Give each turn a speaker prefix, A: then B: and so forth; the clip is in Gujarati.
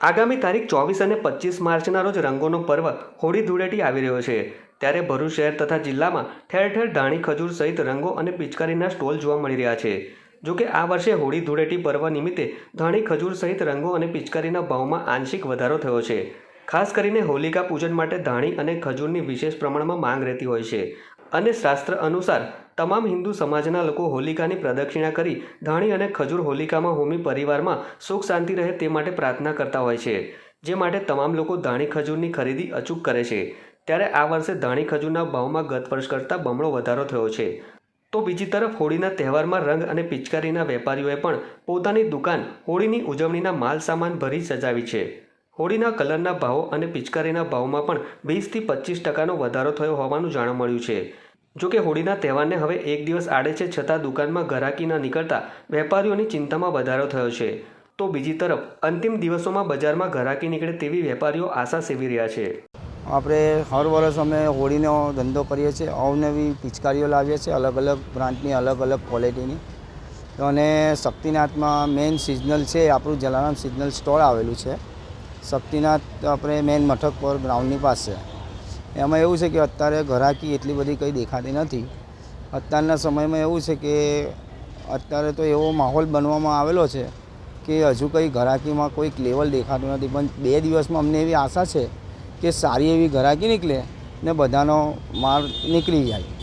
A: આગામી તારીખ ચોવીસ અને પચીસ માર્ચના રોજ રંગોનો પર્વ હોળી ધૂળેટી આવી રહ્યો છે. ત્યારે ભરૂચ શહેર તથા જિલ્લામાં ઠેર ઠેર ધાણી, ખજૂર સહિત રંગો અને પિચકારીના સ્ટોલ જોવા મળી રહ્યા છે. જો કે આ વર્ષે હોળી ધૂળેટી પર્વ નિમિત્તે ધાણી, ખજૂર સહિત રંગો અને પિચકારીના ભાવમાં આંશિક વધારો થયો છે. ખાસ કરીને હોલિકા પૂજન માટે ધાણી અને ખજૂરની વિશેષ પ્રમાણમાં માંગ રહેતી હોય છે. અને શાસ્ત્ર અનુસાર તમામ હિન્દુ સમાજના લોકો હોલિકાની પ્રદક્ષિણા કરી ધાણી અને ખજૂર હોલિકામાં હોમી પરિવારમાં સુખ શાંતિ રહે તે માટે પ્રાર્થના કરતા હોય છે, જે માટે તમામ લોકો ધાણી ખજૂરની ખરીદી અચૂક કરે છે. ત્યારે આ વર્ષે ધાણી ખજૂરના ભાવમાં ગત વર્ષ કરતાં બમણો વધારો થયો છે. તો બીજી તરફ હોળીના તહેવારમાં રંગ અને પિચકારીના વેપારીઓએ પણ પોતાની દુકાન હોળીની ઉજવણીના માલ સામાન ભરી સજાવી છે. હોળીના કલરના ભાવો અને પિચકારીના ભાવમાં પણ વીસથી પચીસ ટકાનો વધારો થયો હોવાનું જાણવા મળ્યું છે. જો કે હોળીના તહેવારને હવે એક દિવસ આડે છે છતાં દુકાનમાં ઘરાકી ન નીકળતા વેપારીઓની ચિંતામાં વધારો થયો છે. તો બીજી તરફ, અંતિમ દિવસોમાં બજારમાં ઘરાકી નીકળે તેવી વેપારીઓ આશા સેવી રહ્યા છે.
B: આપણે હર વર્ષ અમે હોળીનો ધંધો કરીએ છીએ, અવનવી પિચકારીઓ લાવીએ છીએ અલગ અલગ બ્રાન્ડની, અલગ અલગ ક્વોલિટીની. અને શક્તિનાથમાં મેઇન સિઝનલ છે આપણું જલારામ સિઝનલ સ્ટોર આવેલું છે. શક્તિનાથ, આપણે મેઇન મથક પર, ગ્રાઉન્ડની પાસે. એમાં એવું છે કે અત્યારે ઘરાકી એટલી બધી કંઈ દેખાતી નથી. અત્યારના સમયમાં એવું છે કે અત્યારે તો એવો માહોલ બનવામાં આવેલો છે કે હજુ કંઈ ઘરાકીમાં કોઈક લેવલ દેખાતું નથી. પણ બે દિવસમાં અમને એવી આશા છે કે સારી એવી ઘરાકી નીકળે ને બધાનો માલ નીકળી જાય.